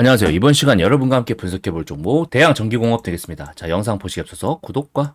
안녕하세요. 이번 시간 여러분과 함께 분석해 볼 종목 대양 전기공업 되겠습니다. 자, 영상 보시기 앞서서 구독과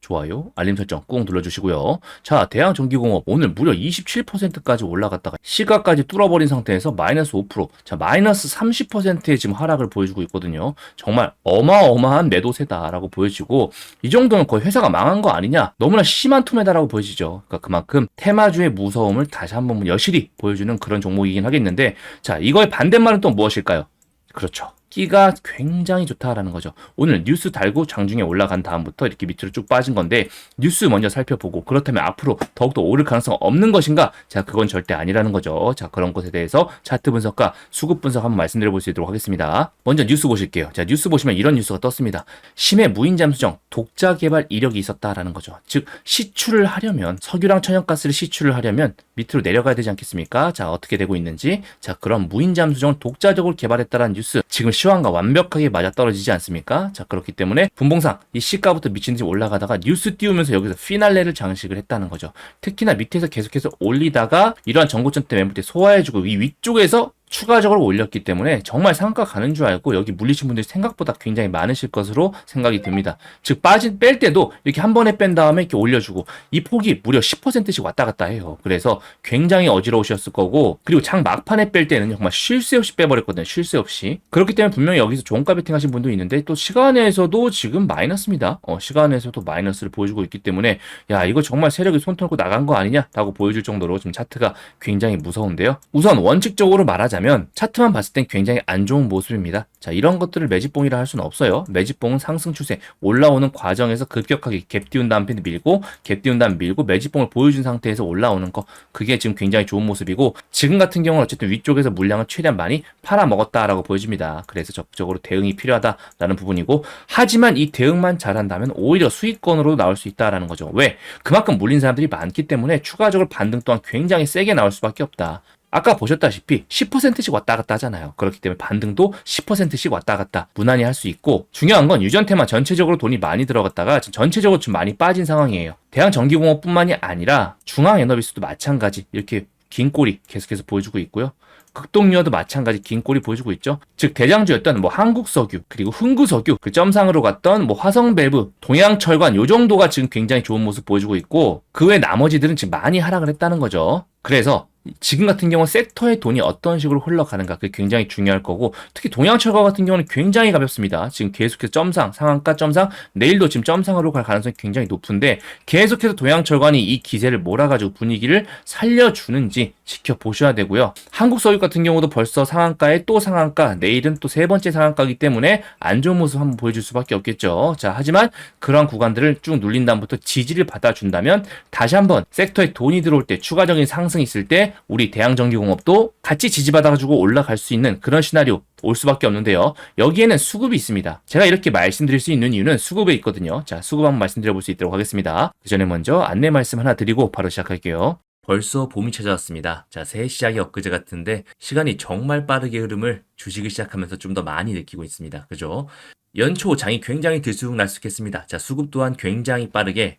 좋아요, 알림 설정 꾹 눌러주시고요. 자, 대양 전기공업 오늘 무려 27%까지 올라갔다가 시가까지 뚫어버린 상태에서 마이너스 5%, 자, 마이너스 30%의 지금 하락을 보여주고 있거든요. 정말 어마어마한 매도세다라고 보여지고 이 정도면 거의 회사가 망한 거 아니냐? 너무나 심한 투매다라고 보여지죠. 그러니까 그만큼 테마주의 무서움을 다시 한번 여실히 보여주는 그런 종목이긴 하겠는데 자, 이거의 반대말은 또 무엇일까요? 그렇죠. 끼가 굉장히 좋다라는 거죠. 오늘 뉴스 달고 장중에 올라간 다음부터 이렇게 밑으로 쭉 빠진 건데 뉴스 먼저 살펴보고 그렇다면 앞으로 더욱더 오를 가능성 없는 것인가? 자, 그건 절대 아니라는 거죠. 자, 그런 것에 대해서 차트 분석과 수급 분석 한번 말씀드려 볼 수 있도록 하겠습니다. 먼저 뉴스 보실게요. 자, 뉴스 보시면 이런 뉴스가 떴습니다. 심해 무인 잠수정 독자 개발 이력이 있었다라는 거죠. 즉 시추를 하려면 석유랑 천연가스를 시추를 하려면 밑으로 내려가야 되지 않겠습니까? 자, 어떻게 되고 있는지. 자, 그럼 무인 잠수정을 독자적으로 개발했다라는 뉴스. 지금 시황과 완벽하게 맞아떨어지지 않습니까? 자, 그렇기 때문에 분봉상 이 시가부터 미친 듯이 올라가다가 뉴스 띄우면서 여기서 피날레를 장식을 했다는 거죠. 특히나 밑에서 계속해서 올리다가 이러한 정고점 때 매물 때 소화해주고 이 위쪽에서 추가적으로 올렸기 때문에 정말 상가 가는 줄 알고 여기 물리신 분들이 생각보다 굉장히 많으실 것으로 생각이 듭니다. 즉 빠진 뺄 때도 이렇게 한 번에 뺀 다음에 이렇게 올려주고 이 폭이 무려 10%씩 왔다 갔다 해요. 그래서 굉장히 어지러우셨을 거고 그리고 장 막판에 뺄 때는 정말 쉴 새 없이 빼버렸거든요. 쉴 새 없이. 그렇기 때문에 분명히 여기서 종가 베팅 하신 분도 있는데 또 시간에서도 지금 마이너스입니다. 어, 시간에서도 마이너스를 보여주고 있기 때문에 야 이거 정말 세력이 손 털고 나간 거 아니냐라고 보여줄 정도로 지금 차트가 굉장히 무서운데요. 우선 원칙적으로 말하자면 보면 차트만 봤을 땐 굉장히 안 좋은 모습입니다. 자, 이런 것들을 매집봉이라 할 수는 없어요. 매집봉은 상승 추세, 올라오는 과정에서 급격하게 갭 띄운 다음 에 밀고, 갭 띄운 다음 밀고, 매집봉을 보여준 상태에서 올라오는 거, 그게 지금 굉장히 좋은 모습이고, 지금 같은 경우는 어쨌든 위쪽에서 물량을 최대한 많이 팔아 먹었다라고 보여집니다. 그래서 적극적으로 대응이 필요하다라는 부분이고, 하지만 이 대응만 잘한다면 오히려 수익권으로 나올 수 있다라는 거죠. 왜? 그만큼 물린 사람들이 많기 때문에 추가적으로 반등 또한 굉장히 세게 나올 수밖에 없다. 아까 보셨다시피 10%씩 왔다 갔다 하잖아요. 그렇기 때문에 반등도 10%씩 왔다 갔다 무난히 할 수 있고 중요한 건 유전테만 전체적으로 돈이 많이 들어갔다가 전체적으로 좀 많이 빠진 상황이에요. 대한전기공업뿐만이 아니라 중앙에너비스도 마찬가지 이렇게 긴 꼬리 계속해서 보여주고 있고요. 극동유화도 마찬가지 긴 꼬리 보여주고 있죠. 즉 대장주였던 뭐 한국석유 그리고 흥구석유 그 점상으로 갔던 뭐 화성밸브 동양철관 요 정도가 지금 굉장히 좋은 모습 보여주고 있고 그 외 나머지들은 지금 많이 하락을 했다는 거죠. 그래서 지금 같은 경우는 섹터의 돈이 어떤 식으로 흘러가는가 그게 굉장히 중요할 거고 특히 동양철과 같은 경우는 굉장히 가볍습니다. 지금 계속해서 점상, 상한가 점상, 내일도 지금 점상으로 갈 가능성이 굉장히 높은데 계속해서 동양철관이 이 기세를 몰아가지고 분위기를 살려주는지 지켜보셔야 되고요. 한국서유 같은 경우도 벌써 상한가에 또 상한가, 내일은 또 세 번째 상한가이기 때문에 안 좋은 모습 한번 보여줄 수밖에 없겠죠. 자, 하지만 그런 구간들을 쭉 눌린 다음부터 지지를 받아준다면 다시 한번 섹터에 돈이 들어올 때 추가적인 상승 이 있을 때 우리 대양전기공업도 같이 지지받아가지고 올라갈 수 있는 그런 시나리오 올 수밖에 없는데요. 여기에는 수급이 있습니다. 제가 이렇게 말씀드릴 수 있는 이유는 수급에 있거든요. 자, 수급 한번 말씀드려 볼 수 있도록 하겠습니다. 그 전에 먼저 안내 말씀 하나 드리고 바로 시작할게요. 벌써 봄이 찾아왔습니다. 자, 새해 시작이 엊그제 같은데 시간이 정말 빠르게 흐름을 주식을 시작하면서 좀 더 많이 느끼고 있습니다. 그죠? 연초 장이 굉장히 들쑥날쑥했습니다. 자, 수급 또한 굉장히 빠르게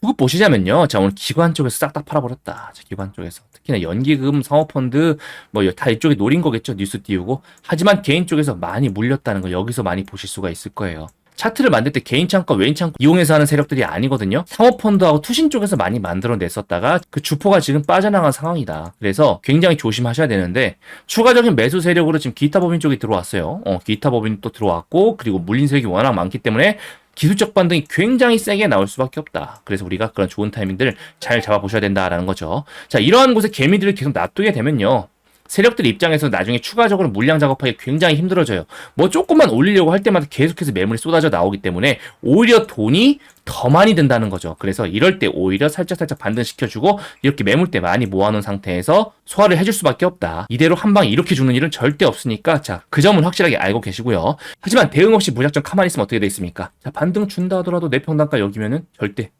수급 보시자면요. 자, 오늘 기관 쪽에서 싹 다 팔아버렸다. 자, 기관 쪽에서. 특히나 연기금, 사모펀드, 뭐, 다 이쪽에 노린 거겠죠. 뉴스 띄우고. 하지만 개인 쪽에서 많이 물렸다는 거 여기서 많이 보실 수가 있을 거예요. 차트를 만들 때 개인 창과 외인 창고 이용해서 하는 세력들이 아니거든요. 사모펀드하고 투신 쪽에서 많이 만들어냈었다가 그 주포가 지금 빠져나간 상황이다. 그래서 굉장히 조심하셔야 되는데 추가적인 매수 세력으로 지금 기타 법인 쪽이 들어왔어요. 어, 기타 법인 또 들어왔고 그리고 물린 세력이 워낙 많기 때문에 기술적 반등이 굉장히 세게 나올 수밖에 없다. 그래서 우리가 그런 좋은 타이밍들을 잘 잡아보셔야 된다라는 거죠. 자, 이러한 곳에 개미들을 계속 놔두게 되면요. 세력들 입장에서 나중에 추가적으로 물량 작업하기 굉장히 힘들어져요. 뭐 조금만 올리려고 할 때마다 계속해서 매물이 쏟아져 나오기 때문에 오히려 돈이 더 많이 든다는 거죠. 그래서 이럴 때 오히려 살짝살짝 반등시켜주고 이렇게 매물대 많이 모아놓은 상태에서 소화를 해줄 수밖에 없다. 이대로 한 방에 이렇게 죽는 일은 절대 없으니까 자, 그 점은 확실하게 알고 계시고요. 하지만 대응 없이 무작정 가만히 있으면 어떻게 되겠습니까? 자, 반등 준다 하더라도 내 평단가 여기면은 절대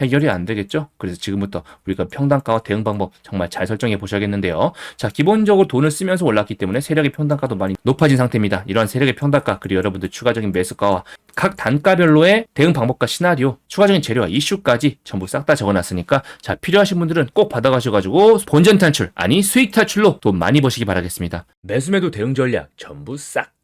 해결이 안 되겠죠? 그래서 지금부터 우리가 평단가와 대응 방법 정말 잘 설정해 보셔야겠는데요. 자, 기본적으로 돈을 쓰면서 올랐기 때문에 세력의 평단가도 많이 높아진 상태입니다. 이러한 세력의 평단가, 그리고 여러분들 추가적인 매수가와 각 단가별로의 대응 방법과 시나리오, 추가적인 재료와 이슈까지 전부 싹 다 적어놨으니까 자, 필요하신 분들은 꼭 받아가셔가지고 본전 탈출, 아니 수익 탈출로 돈 많이 버시기 바라겠습니다. 매수매도 대응 전략 전부 싹